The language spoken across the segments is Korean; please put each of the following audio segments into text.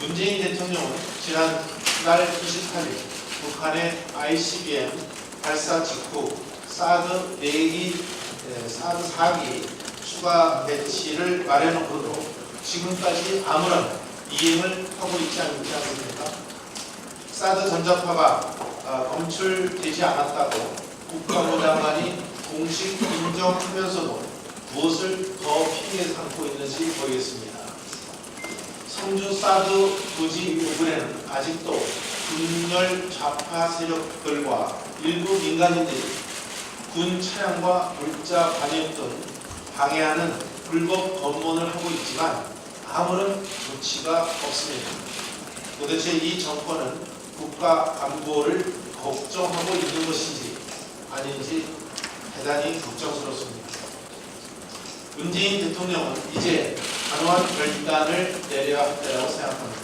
문재인 대통령은 지난 날 28일 북한의 ICBM 발사 직후 사드 4기, 에, 사드 4기 추가 배치를 마련으로도 지금까지 아무런 이행을 하고 있지 않지 않습니까? 사드 전자파가 아, 검출되지 않았다고 국방부 장관이 공식 인정하면서도 무엇을 더 피해 삼고 있는지 보이겠습니다. 성주 사드 부지 부근에는 아직도 군열 좌파 세력들과 일부 민간인들이 군 차량과 물자 반입 등 방해하는 불법 검문을 하고 있지만 아무런 조치가 없습니다. 도대체 이 정권은 국가 안보를 걱정하고 있는 것인지 아닌지 대단히 걱정스럽습니다. 문재인 대통령은 이제 단호한 결단을 내려야 할 때라고 생각합니다.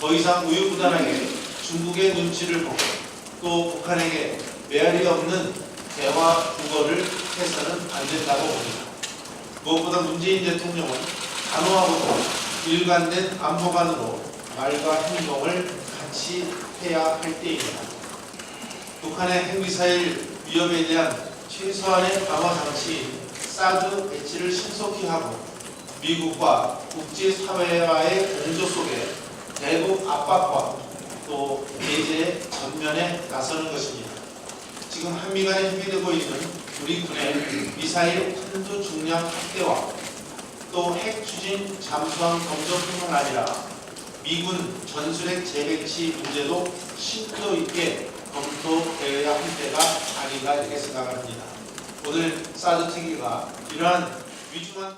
더 이상 우유부단하게 중국의 눈치를 보고 또 북한에게 메아리 없는 대화 구걸을 해서는 안 된다고 봅니다. 무엇보다 문재인 대통령은 단호하고도 일관된 안보관으로 말과 행동을 같이 해야 할 때입니다. 북한의 핵미사일 위협에 대한 최소한의 방어 장치인 사드 배치를 신속히 하고 미국과 국제사회와의 공조 속에 대북 압박과 또 제재 전면에 나서는 것입니다. 지금 한미 간에 협의되고 있는 우리 군의 미사일 한두 중량 확대와 또 핵 추진 잠수함 검정뿐만 아니라 미군 전술핵 재배치 문제도 심도 있게 검토되어야 할 때가 아닌가 이렇게 생각합니다. 오늘 사드 특위가 이러한 위중한